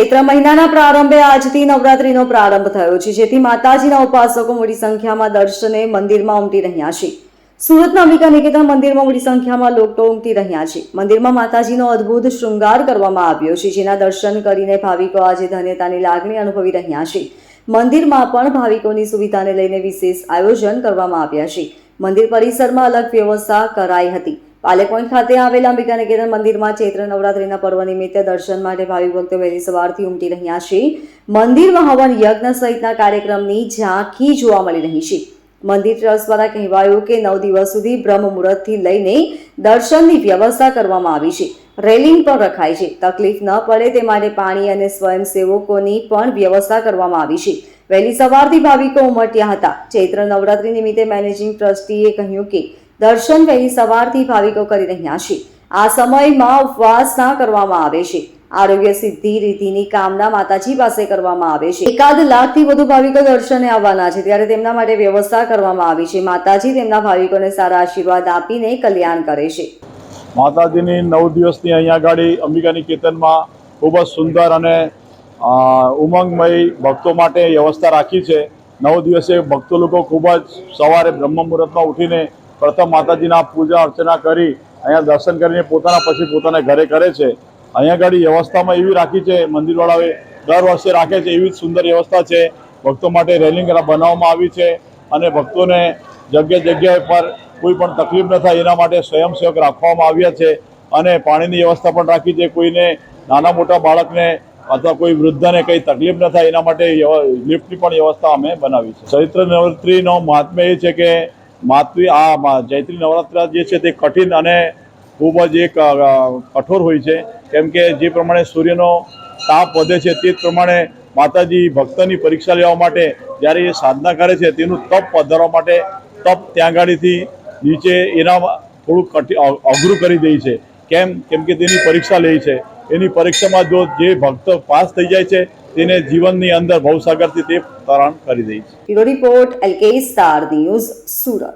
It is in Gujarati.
ચૈત્ર મહિનાના પ્રારંભે આજથી નવરાત્રીનો પ્રારંભ થયો છે, જેથી માતાજીના ઉપાસકો મોટી સંખ્યામાં દર્શને મંદિરમાં ઉમટી રહ્યા છે. સુરતના અંબિકા નિકેતન મંદિરમાં મોટી સંખ્યામાં લોકો ઉમટી રહ્યા છે. મંદિરમાં માતાજીનો અદ્ભુત શૃંગાર કરવામાં આવ્યો છે, જેના દર્શન કરીને ભાવિકો આજે ધન્યતાની લાગણી અનુભવી રહ્યા છે. મંદિરમાં પણ ભાવિકોની સુવિધાને લઈને વિશેષ આયોજન કરવામાં આવ્યા છે. મંદિર પરિસરમાં અલગ વ્યવસ્થા કરાઈ હતી. પાલે પોઈન્ટ ખાતે આવેલા અંબિકા નિકેતન મંદિરમાં ચૈત્ર નવરાત્રીના પર્વ નિમિત્તે દર્શન માટે ભાવિક ભક્તો વહેલી સવારથી ઉમટી રહ્યા છે. મંદિરમાં હવન યજ્ઞ સહિતના કાર્યક્રમની ઝાંખી જોવા મળી રહી છે. મંદિર ટ્રસ્ટ દ્વારા કહેવાયું કે નવ દિવસ સુધી બ્રહ્મ મુહૂર્તથી લઈને દર્શનની વ્યવસ્થા કરવામાં આવી છે. રેલિંગ પણ રખાય છે. તકલીફ ન પડે તે માટે પાણી અને સ્વયંસેવકોની પણ વ્યવસ્થા કરવામાં આવી છે. વહેલી સવારથી ભાવિકો ઉમટ્યા હતા. ચૈત્ર નવરાત્રી નિમિત્તે મેનેજિંગ ટ્રસ્ટીએ કહ્યું કે દર્શન વહેલી સવારથી ભાવિકો કરી રહ્યા છે. આ સમયમાં ઉપવાસ ના કરવામાં આવે છે. આરોગ્ય સિદ્ધિ રીતિની કામના માતાજી પાસે કરવામાં આવે છે. એકાદ લાખથી વધુ ભાવિકો દર્શને આવવાના છે. ત્યારે તેમના માટે વ્યવસ્થા કરવામાં આવી છે. માતાજી તેમના ભાવિકોને સારા આશીર્વાદ આપીને કલ્યાણ કરે છે. માતાજીની નવ દિવસની અહીંયા ગાડી અંબિકાની કેતનમાં ખૂબ જ સુંદર અને ઉમંગમય ભક્તો માટે વ્યવસ્થા રાખી છે. નવ દિવસે ભક્તો લોકો ખૂબ જ સવારે બ્રહ્મ મુહૂર્તમાં ઉઠીને પ્રથમ માતાજીના પૂજા અર્ચના કરી, અહીંયા દર્શન કરીને પોતાના પછી પોતાના ઘરે કરે છે. અહીંયા આગળ વ્યવસ્થામાં એવી રાખી છે, મંદિરવાળાએ દર વર્ષે રાખે છે, એવી જ સુંદર વ્યવસ્થા છે. ભક્તો માટે રેલિંગ બનાવવામાં આવી છે અને ભક્તોને જગ્યા જગ્યાએ પર કોઈ પણ તકલીફ ન થાય એના માટે સ્વયંસેવક રાખવામાં આવ્યા છે અને પાણીની વ્યવસ્થા પણ રાખી છે. કોઈને નાના મોટા બાળકને અથવા કોઈ વૃદ્ધને કંઈ તકલીફ ન થાય એના માટે લિફ્ટની પણ વ્યવસ્થા અમે બનાવી છે. ચરિત્ર નવરાત્રિનો મહાત્મ્ય એ છે કે માતૃ આ ચૈત્રી નવરાત્રા જે છે તે કઠિન અને ખૂબ જ એક કઠોર હોય છે. કેમ કે જે પ્રમાણે સૂર્યનો તાપ વધે છે તે પ્રમાણે માતાજી ભક્તની પરીક્ષા લેવા માટે જ્યારે એ સાધના કરે છે તેનું તપ વધારવા માટે તપ ત્યાં ગાડીથી નીચે એના થોડું કઠિ અઘરું કરી દે છે. કેમ? કેમ કે તેની પરીક્ષા લે છે. એની પરીક્ષામાં જો જે ભક્ત પાસ થઈ જાય છે તેને જીવનની અંદર ભવસાગરથી તે તરણ કરી દે છે. રિપોર્ટ સુરત.